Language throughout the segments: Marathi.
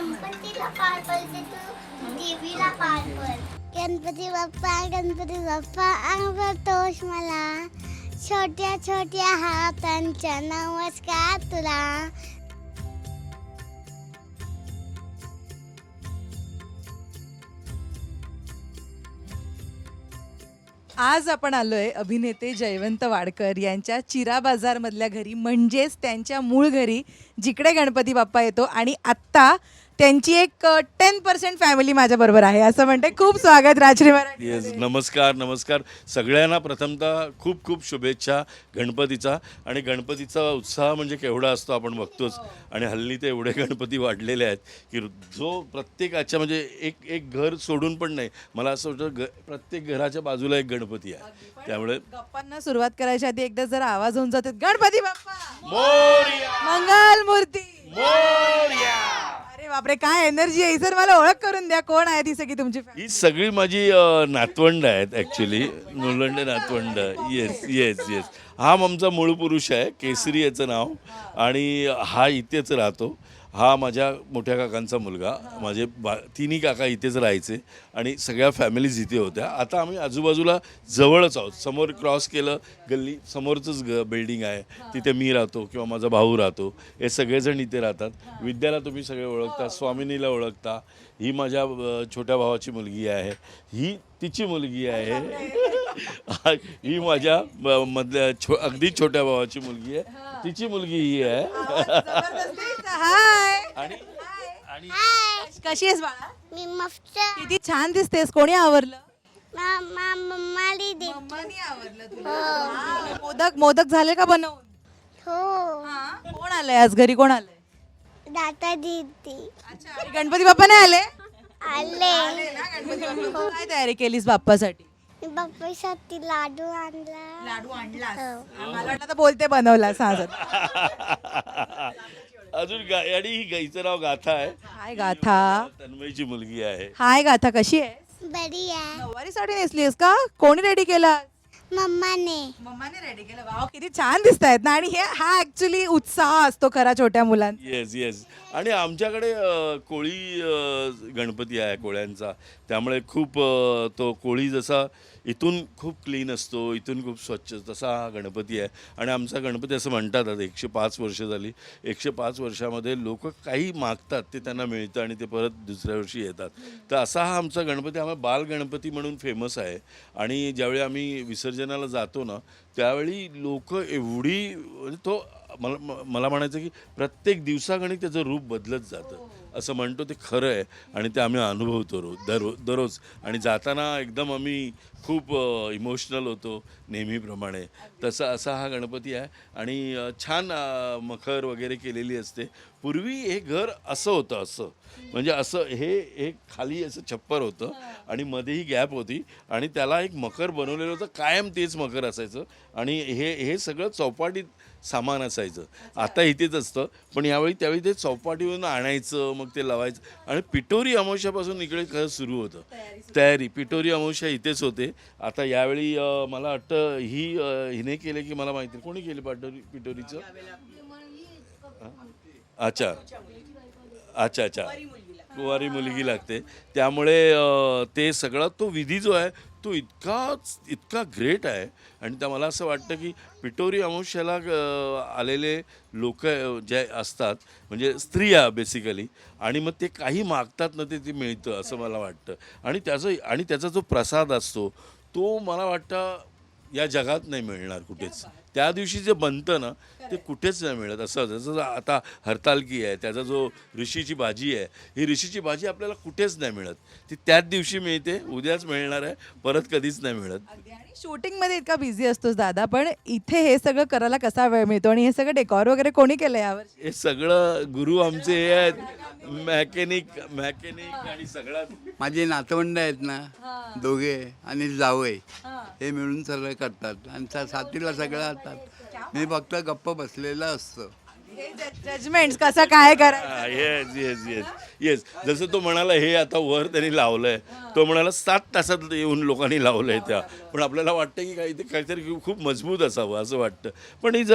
गणपतीला पार पडते तू. देवीला पार पड. गणपती बाप्पा गणपती बाप्पा अंगतोष मला. छोट्या छोट्या हातांच्या नमस्कार तुला. आज आपण आलोय अभिनेते जयवंत वाडकर यांच्या चिरा बाजार मधल्या घरी म्हणजेच त्यांच्या मूळ घरी जिकडे गणपती बाप्पा येतो. आणि आत्ता त्यांची एक टेन पर्सेंट फॅमिली माझ्या बरोबर आहे. असं म्हणते. खूप स्वागत राजश्री मराठी येस नमस्कार नमस्कार. सगळ्यांना प्रथमतः खूप खूप शुभेच्छा गणपतीचा. आणि गणपतीचा उत्साह म्हणजे केवढा असतो आपण बघतोच. आणि हल्ली ते एवढे गणपती वाढलेले आहेत की जो प्रत्येकाच्या म्हणजे एक एक घर सोडून पण नाही. मला असं वाटतं ग प्रत्येक घराच्या बाजूला एक गणपती आहे. त्यामुळे गप्पांना सुरुवात करायच्या आधी एकदा जरा आवाज होऊन जाते. गणपती बाप्पा! मोरया! मंगल मूर्ती मोरया! बापरे काय एनर्जी आहे. सर मला ओळख करून द्या. कोण आहे ती सगळी तुमची ही सगळी माझी अ, नातवंड आहेत ऍक्च्युली मुलंड नातवंड. येस येस येस हा आमचा मूळ पुरुष आहे केसरी याचं नाव. आणि हा इथेच राहतो. हा माझ्या मोठ्या काकांचा मुलगा. माझे बा तिन्ही काका इथेच राहायचे आणि सगळ्या फॅमिलीज इथे होत्या. आता आम्ही आजूबाजूला जवळच आहोत. समोर क्रॉस केलं गल्ली समोरचंच ग बिल्डिंग आहे. तिथे मी राहतो किंवा माझा भाऊ राहतो. हे सगळेजण इथे राहतात. विद्याला तुम्ही सगळे ओळखता स्वामिनीला ओळखता. ही माझ्या छोट्या भावाची मुलगी आहे. ही तिची मुलगी आहे. ही माझ्या मधल्या छो अगदी छोट्या भावाची मुलगी आहे. तिची मुलगी ही आहे. हाय. आणि आणि कशी आहेस बाळा? मी मस्त. किती छान दिसतेस. कोणी आवरलं? मामा मम्माली दे मोदक मोदक झाले का बनवून? हो. कोण आलंय आज? घरी कोण आलंय? दाता दीदी. अच्छा. आणि गणपती बाप्पा नाही आले? आले. काय तयारी केलीस बाप्पासाठी? बाप्पासाठी लाडू आणला. लाडू आणला हो. मला वाटलं तर बोलते बनवला साजर अजून गा आणि ही गाईचं नाव गाथा आहे. हाय गाथा. तन्मयची मुलगी आहे. हाय गाथा कशी आहे बरी आहे नऊवारी साडी नेसलीस का? कोणी रेडी केला मम्माने. मम्माने रेडी केलं. वाव किती छान दिसत आहेत ना. आणि हे हा ऍक्च्युली उत्साह असतो खरा छोट्या मुलांचा. येस येस आणि आमच्याकडे अ, कोळी अ, गणपती आहे कोळ्यांचा. त्यामुळे खूप अ, तो कोळी जसा इथून खूप क्लीन असतो इथून खूप स्वच्छ तसा हा गणपती आहे. आणि आमचा गणपती असं म्हणतात आता एकशे पाच वर्ष झाली. एकशे पाच वर्षामध्ये लोक काही मागतात ते त्यांना मिळतं आणि ते परत दुसऱ्या वर्षी येतात. तर असा हा आमचा गणपती आम्हाला बाल गणपती म्हणून फेमस आहे. आणि ज्यावेळी आम्ही विसर्जनाला जातो ना त्यावेळी लोक एवढी म्हणजे तो मला मला म्हणायचं की प्रत्येक दिवसागणिक त्याचं रूप बदलत जातं. असं म्हणतो ते खरं आहे आणि ते आम्ही अनुभवतो रोज दर दररोज. आणि जाताना एकदम आम्ही खूप इमोशनल होतो नेहमीप्रमाणे. तसा असा हा गणपती आहे. आणि छान मखर वगैरे केलेली असते. पूर्वी हे घर असं होतं असं. म्हणजे असं हे एक खाली असं छप्पर होतं आणि मध्येही गॅप होती. आणि त्याला एक मकर बनवलेलं होतं. कायम तेच मकर असायचं. आणि हे हे सगळं चौपाटीत सामान असायचं आता इथेच असतं. पण यावेळी त्यावेळी ते चौपाटीवरून आणायचं मग ते लावायचं. आणि पिटोरी अमावस्यापासून इकडे खरं सुरू होतं. तयारी पिटोरी अमावस्या इथेच होते. आता यावेळी अं, मला वाटतं ही अं, हिने केले की मला माहिती नाही. कोणी केले पाटोरी पिटोरीचं अच्छा. अच्छा अच्छा. कुवारी मुलगी लागते. त्यामुळे अ, ते सगळा तो विधी जो आहे तो इतका इतका ग्रेट आहे. आणि त्या मला असं वाटतं की पिटोरी अमावस्याला आलेले लोक जे असतात म्हणजे स्त्रिया बेसिकली आणि मग ते काही मागतात ना ते ते मिळतं असं मला वाटतं. आणि त्याचं आणि त्याचा जो प्रसाद असतो तो मला वाटतं या जगात नाही मिळणार कुठेच. त्या दिवशी जे बनतं ना ते कुठेच नाही मिळत. असं जसं आता हरतालकी आहे त्याचा जो ऋषीची भाजी आहे ही ऋषीची भाजी आपल्याला कुठेच नाही मिळत. ती त्याच दिवशी मिळते उद्याच मिळणार आहे परत कधीच नाही मिळत. अगदी. आणि शूटिंगमध्ये इतका बिझी असतोस दादा पण इथे हे सगळं करायला कसा वेळ मिळतो? आणि हे सगळं डेकॉर वगैरे कोणी केलं यावर हे सगळं गुरु आमचे हे आहेत. मॅकॅनिक मॅकॅनिक आणि सगळं माझे नातवंड आहेत ना दोघे आणि जावई. हे मिळून सगळं करतात. आणि त्या साथीला सगळं असतात मी फक्त गप्प बसलेला असतो. जजमेंट कसं काय करायचं? येस येस येस येस जसं तो म्हणाला हे आता वर त्यांनी लावलंय. तो म्हणाला सात तासात येऊन लोकांनी लावलंय त्या. पण आपल्याला वाटतं की काही काहीतरी खूप मजबूत असावं असं वाटतं. पण इज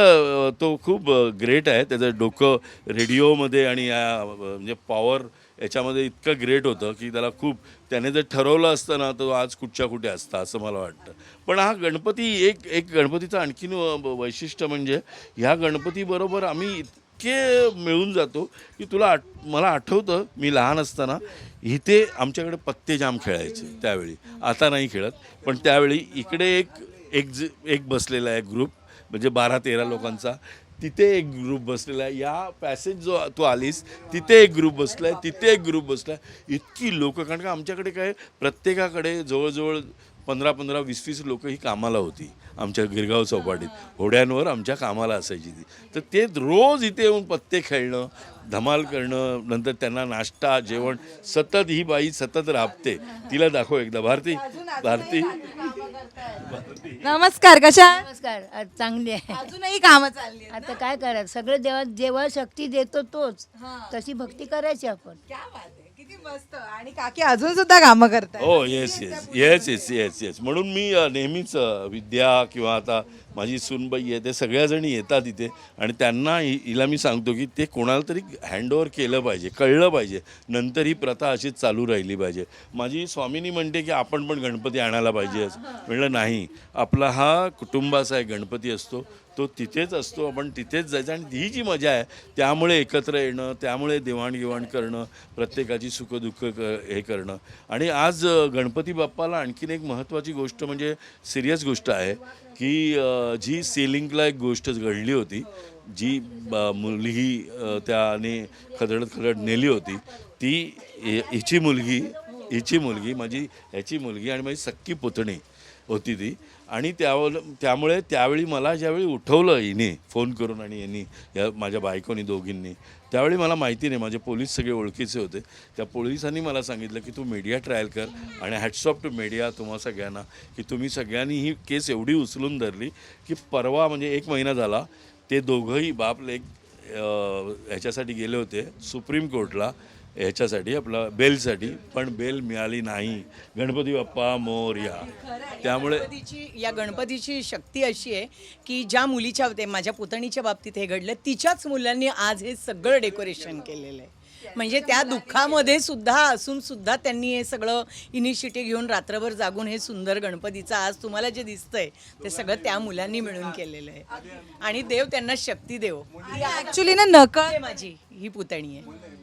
तो खूप ग्रेट आहे. त्याचं डोकं रेडिओमध्ये आणि या अ, म्हणजे पॉवर याच्यामध्ये इतकं ग्रेट होतं की त्याला खूप त्याने जर ठरवलं असतं ना तर आज कुठच्या कुठे असतं असं मला वाटतं. पण हा गणपती एक एक गणपतीचं आणखीन वैशिष्ट्य म्हणजे ह्या गणपतीबरोबर आम्ही इतके मिळून जातो की तुला आठ मला आठवतं मी लहान असताना इथे आमच्याकडे पत्ते जाम खेळायचे त्यावेळी. आता नाही खेळत पण त्यावेळी इकडे एक एक ज एक बसलेला आहे ग्रुप म्हणजे बारा तेरा लोकांचा. तिथे एक ग्रुप बसलेला आहे. या पॅसेज जो तू आलीस तिथे एक ग्रुप बसला आहे तिथे एक ग्रुप बसला आहे इतकी लोकं कारण का आमच्याकडे काय प्रत्येकाकडे जवळजवळ पंधरा पंधरा वीस वीस लोकं ही कामाला होती. आमच्या गिरगाव चौपाटीत. होड्यांवर आमच्या कामाला असायची ती. तर ते रोज इथे येऊन पत्ते खेळणं धमाल करणं नंतर त्यांना नाश्ता जेवण सतत ही बाई सतत राबते. तिला दाखव एकदा. भारती भारती. नमस्कार कशा? नमस्कार आज चांगली आहे. अजूनही कामं चालली आहेत. आता काय करायचं सगळं देवा जेव्हा शक्ती देतो तोच. तशी भक्ती करायची आपण. क्या बात आहे. किती मस्त. आणि काकी अजून सुद्धा कामं करताय हो yes yes yes yes yes yes म्हणून मी अ, नेहमीच अ, विद्या किंवा आता माझी सूनबाई आहे ते सगळ्याजणी येतात इथे. आणि त्यांना हिला मी सांगतो की ते कोणाला तरी हँडओव्हर केलं पाहिजे कळलं पाहिजे. नंतर ही प्रथा अशीच चालू राहिली पाहिजे. माझी स्वामिनी म्हणते की आपण पण गणपती आणायला पाहिजे. असं म्हणलं नाही. आपला हा कुटुंबाचा एक गणपती असतो. तो तिथेच असतो. आपण तिथेच जायचं आणि ही जी मजा आहे त्यामुळे एकत्र येणं त्यामुळे देवाणघेवाण करणं प्रत्येकाची सुखदुःख क हे करणं. आणि आज गणपती बाप्पाला आणखीन एक महत्त्वाची गोष्ट म्हणजे सिरियस गोष्ट आहे. की जी सेलिंगला एक गोष्ट घडली होती जी मुलगी त्याने खदडत खदड नेली होती ती हिची मुलगी हिची मुलगी माझी ह्याची मुलगी आणि माझी सक्की पुतणी होती ती. आणि त्यावर त्यामुळे त्यावेळी मला ज्यावेळी उठवलं हिने फोन करून आणि यांनी या माझ्या बायकोनी दोघींनी त्यावेळी मला माहिती नाही. माझे पोलीस सगळे ओळखीचे होते. त्या पोलिसांनी मला सांगितलं की तू मीडिया ट्रायल कर आणि हॅट्स टू मीडिया तुम्हा सगळ्यांना की तुम्ही सगळ्यांनी ही केस एवढी उचलून धरली की परवा म्हणजे एक महिना झाला ते दोघंही बाप लेख ह्याच्यासाठी गेले होते सुप्रीम कोर्टला. ह्याच्यासाठी आपलं बेलसाठी. पण बेल मिळाली नाही. गणपती बाप्पा मोरया. त्यामुळे गणपतीची या गणपतीची शक्ती अशी आहे की ज्या मुलीच्या ते माझ्या पुतणीच्या बाबतीत हे घडलं तिच्याच मुलांनी आज हे सगळं डेकोरेशन केलेलं आहे. म्हणजे त्या दुःखामध्ये सुद्धा असून सुद्धा त्यांनी हे सगळं इनिशिएटिव्ह घेऊन रात्रभर जागून हे सुंदर गणपतीचं आज तुम्हाला जे दिसतंय ते सगळं त्या मुलांनी मिळून केलेलं आहे. आणि देव त्यांना शक्ती देव. ऍक्च्युली ना नकळत ही माझी ही पुतणी आहे.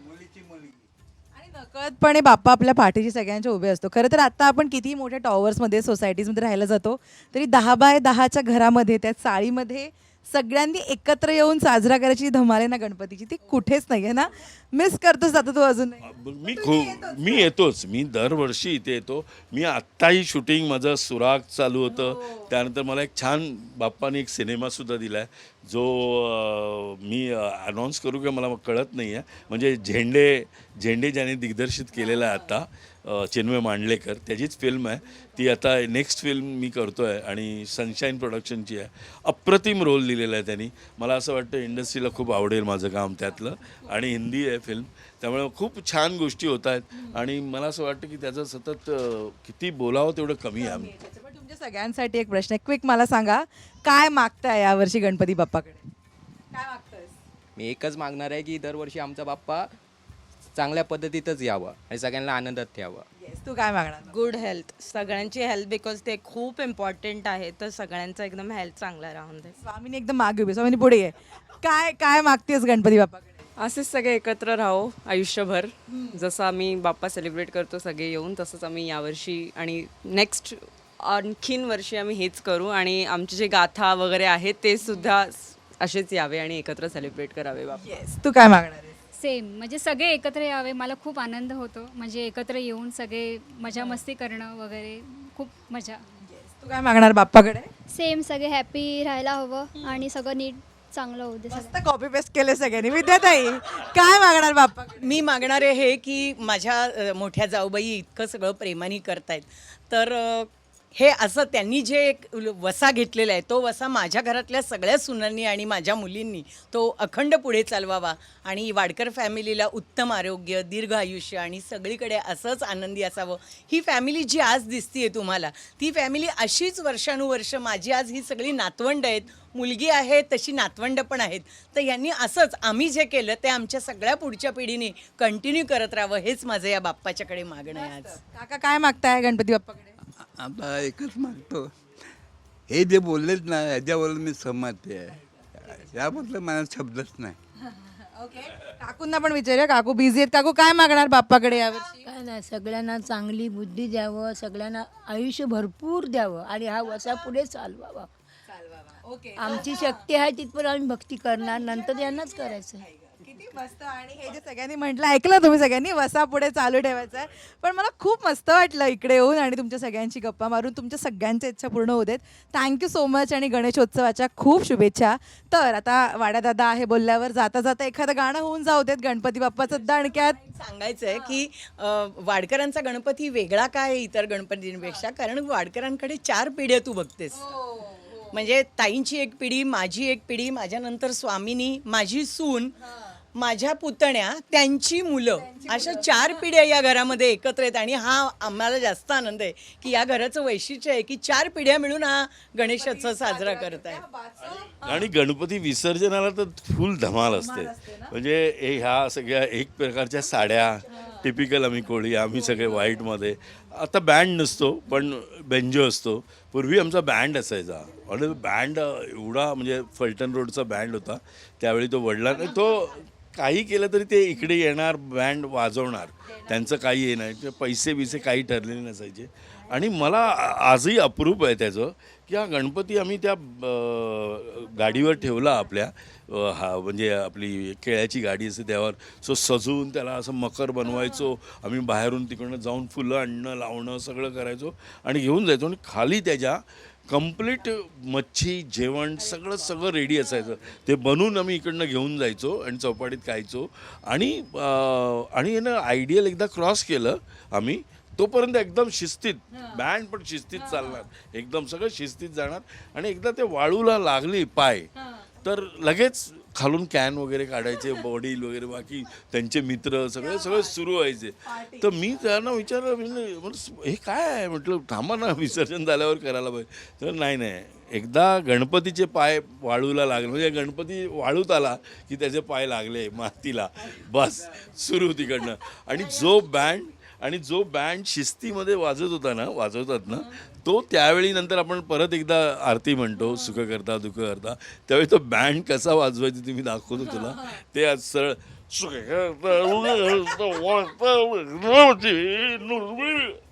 नकळतपणे बाप्पा आपल्या पाठीशी सगळ्यांच्या उभे असतो. खरं तर आता आपण किती मोठ्या टॉवर्समध्ये सोसायटीजमध्ये राहायला जातो तरी दहा बाय दहाच्या घरामध्ये त्या चाळीमध्ये सगळ्यांनी एकत्र येऊन साजरा करायची धमाल आहे ना गणपतीची ती कुठेच नाही आहे ना. मिस करतोस आता तू अजून मी खूप मी येतोच. मी दरवर्षी इथे येतो. मी आत्ताही शूटिंग माझं सुराग चालू होतं. त्यानंतर मला एक छान बाप्पाने एक सिनेमासुद्धा दिला आहे जो अं, मी अनाऊन्स करू का मला कळत नाही आहे म्हणजे झेंडे झेंडे ज्याने दिग्दर्शित केलेला आहे आता चिन्मय मांडलेकर. त्याचीच फिल्म आहे. ती आता नेक्स्ट फिल्म मी करतो आहे आणि सनशाईन प्रोडक्शनची आहे. अप्रतिम रोल दिलेला आहे त्यांनी. मला असं वाटतं इंडस्ट्रीला खूप आवडेल माझं काम त्यातलं. आणि हिंदी आहे फिल्म त्यामुळे खूप छान गोष्टी होत आहेत. आणि मला असं वाटतं की त्याचं सतत किती बोलावं तेवढं कमी आहे आम्ही. तुमच्या सगळ्यांसाठी एक प्रश्न आहे. क्विक मला सांगा काय मागताय यावर्षी गणपती बाप्पाकडे? काय मागताय मी एकच मागणार आहे की दरवर्षी आमचा बाप्पा चांगल्या पद्धतीतच यावं आणि सगळ्यांना आनंदात ठेवावं. येस तू काय मागणार? गुड हेल्थ सगळ्यांची हेल्थ बिकॉज ते खूप इम्पॉर्टंट आहे. तर सगळ्यांचा एकदम हेल्थ चांगला राहून दे. स्वामीनी एकदम मागे उभी. स्वामीनी पुढे ये. काय काय मागतेस गणपती बाप्पाकडे? असेच सगळे एकत्र राहो आयुष्यभर. जसं आम्ही बाप्पा सेलिब्रेट करतो सगळे येऊन तसंच आम्ही यावर्षी आणि नेक्स्ट आणखीन वर्षी आम्ही हेच करू आणि आमचे जे गाथा वगैरे आहेत ते सुद्धा असेच यावे आणि एकत्र सेलिब्रेट करावे बाप्पा. येस तू काय मागणार सेम म्हणजे सगळे एकत्र यावे मला खूप आनंद होतो. म्हणजे एकत्र येऊन सगळे मजा मस्ती करणं वगैरे खूप मजा. तू काय मागणार बाप्पाकडे? सेम सगळे हॅपी राहायला हवं आणि सगळं नीट चांगलं होऊ दे मस्त कॉपी पेस्ट केले सगळ्यांनी. विद्याताई काय मागणार बाप्पाकडे? मी मागणार आहे हे की माझ्या अ, मोठ्या जाऊबाई इतकं सगळं प्रेमाने करतायत. तर अ, हे असं त्यांनी जे एक वसा घेतलेला आहे तो वसा माझ्या घरातल्या सगळ्या सुनांनी आणि माझ्या मुलींनी तो अखंड पुढे चालवावा आणि वाडकर फॅमिलीला उत्तम आरोग्य दीर्घ आयुष्य आणि सगळीकडे असंच आनंदी असावं. ही फॅमिली जी आज दिसतीये तुम्हाला ती फॅमिली अशीच वर्षानुवर्ष माझी आज ही सगळी नातवंड आहेत मुलगी आहे तशी नातवंड पण आहेत. तर यांनी असंच आम्ही जे केलं ते आमच्या सगळ्या पुढच्या पिढीने कंटिन्यू करत राहावं हेच माझं या बाप्पाच्याकडे मागणं आहे आज. काका काय मागताय? गणपती बाप्पाकडे. आता एकच मागतो हे जे बोललेत ना ह्याच्यावर मी सहमत आहे. याबद्दल मला शब्दच नाही. ओके काकूंना पण विचारूया. काकू बिझी आहेत. काकू काय मागणार बाप्पाकडे यावर्षी? काय नाही सगळ्यांना चांगली बुद्धी द्यावं सगळ्यांना आयुष्य भरपूर द्यावं आणि हा वसा पुढे चालवावा. ओके आमची शक्ती आहे तिथपर्यंत आम्ही भक्ती करणार. नंतर यांनाच करायचं किती मस्त. आणि हे जे सगळ्यांनी म्हटलं ऐकलं तुम्ही सगळ्यांनी? वसा पुढे चालू ठेवायचं आहे. पण मला खूप मस्त वाटलं इकडे येऊन आणि तुमच्या सगळ्यांची गप्पा मारून. तुमच्या सगळ्यांच्या इच्छा पूर्ण होत आहेत थँक्यू सो मच आणि गणेशोत्सवाच्या खूप शुभेच्छा. तर आता वाड्या दादा आहे बोलल्यावर जाता जाता एखादं गाणं होऊन जाऊ देत. गणपती बाप्पाचं दणक्यात सांगायचं आहे की अ, वाडकरांचा गणपती वेगळा काय आहे इतर गणपतींपेक्षा? कारण वाडकरांकडे चार पिढ्या तू बघतेस. म्हणजे ताईंची एक पिढी माझी एक पिढी माझ्यानंतर स्वामिनी माझी सून. माझ्या पुतण्या त्यांची मुलं अशा चार पिढ्या या घरामध्ये एकत्र आहेत आणि हा आम्हाला जास्त आनंद आहे की या घराचं वैशिष्ट्य आहे की चार पिढ्या मिळून हा गणेशोत्सव साजरा करत आहेत आणि गणपती विसर्जनाला तर फुल धमाल असते. म्हणजे ह्या सगळ्या एक प्रकारच्या साड्या टिपिकल आम्ही कोळी आम्ही सगळे व्हाईटमध्ये आता बँड नसतो पण बेंजो असतो. पूर्वी आमचा बँड असायचा. आणि बँड एवढा म्हणजे फलटण रोडचा बँड होता. त्यावेळी तो वडला तो काही केलं तरी ते इकडे येणार बँड वाजवणार. त्यांचं काही हे नाही. ते पैसे बिसे काही ठरलेले नसायचे. आणि मला आजही अप्रूप आहे त्याचं की हा गणपती आम्ही त्या गाडीवर ठेवला आपल्या. हा म्हणजे आपली केळ्याची गाडी असते त्यावर. सो सजवून त्याला असं मकर बनवायचो. आम्ही बाहेरून तिकडनं जाऊन फुलं आणणं लावणं सगळं करायचो. आणि घेऊन जायचो. आणि खाली त्याच्या कंप्लीट मच्छी जेवण सगळं सगळं रेडी असायचं. ते बनवून आम्ही इकडनं घेऊन जायचो आणि चौपाटीत खायचो. आणि आणि ना आयडियल एकदा क्रॉस केलं आम्ही तोपर्यंत एकदम शिस्तीत बँड पण शिस्तीत चालणार. एकदम सगळं शिस्तीत जाणार. आणि एकदा ते वाळूला लागली पाय तर लगेच खालून कॅन वगैरे काढायचे बॉडील वगैरे बाकी त्यांचे मित्र सगळे सगळे सुरू व्हायचे. तर मी त्यांना विचारलं म्हणजे हे काय आहे? म्हटलं थांबा ना विसर्जन झाल्यावर करायला पाहिजे. तर नाही नाही. एकदा गणपतीचे पाय वाळूला लागले म्हणजे गणपती वाळूत आला की त्याचे पाय लागले मातीला. बस सुरू तिकडनं. आणि जो बँड आणि जो बँड शिस्तीमध्ये वाजत होता ना वाजवतात ना तो त्यावेळी नंतर आपण परत एकदा आरती म्हणतो सुख करता दुःख करता. त्यावेळी तो बँड कसा वाजवायचा ते मी दाखवतो तुला. ते आज सरळ सुख करता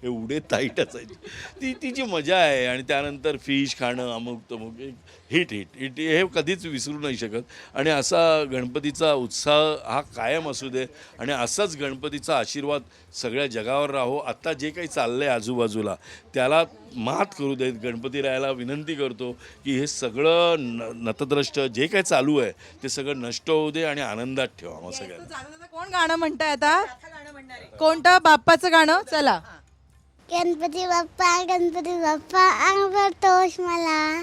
एवढे ताईट असायचे. ती ती जी मजा आहे. आणि त्यानंतर फिश खाणं अमुक तमुक एक हिट हिट हिट हे कधीच विसरू नाही शकत. आणि असा गणपतीचा उत्साह हा कायम असू दे. आणि असाच गणपतीचा आशीर्वाद सगळ्या जगावर राहो. आत्ता जे काही चाललं आहे आजूबाजूला त्याला मात करू देत. गणपती रायाला विनंती करतो की हे सगळं न नतद्रष्ट जे काही चालू आहे ते सगळं नष्ट होऊ दे आणि आनंदात ठेवा मग सगळ्यांना. कोण गाणं म्हणताय आता? कोणतं? बाप्पाचं गाणं? चला. गणपती बाप्पा गणपती बाप्पा अंगभर तोष मला.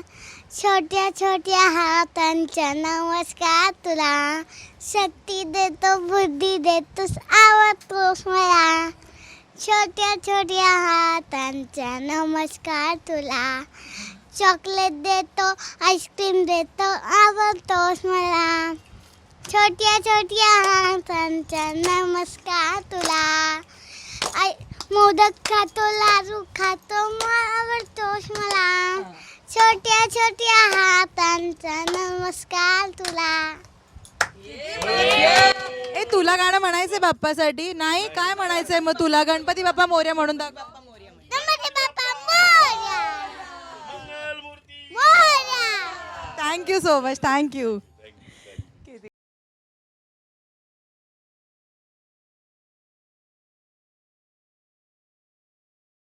छोट्या छोट्या हातांच्या नमस्कार तुला. शक्ती देतो बुद्धी देतोस आवडतोस मला. छोट्या छोट्या हातांच्या नमस्कार तुला. चॉकलेट देतो आईस्क्रीम देतो आवडतोस मला. छोट्या छोट्या हातांच्या नमस्कार तुला. आय मोदक खातो लाडू खातो मग आवडतोस मला. छोट्या छोट्या हातांचा नमस्कार तुला. ए तुला गाणं म्हणायचंय बाप्पासाठी? नाही काय म्हणायचंय मग तुला? गणपती बाप्पा मोर्या म्हणून दाखव. Ganpati Bappa Morya. Morya. Thank you so much thank you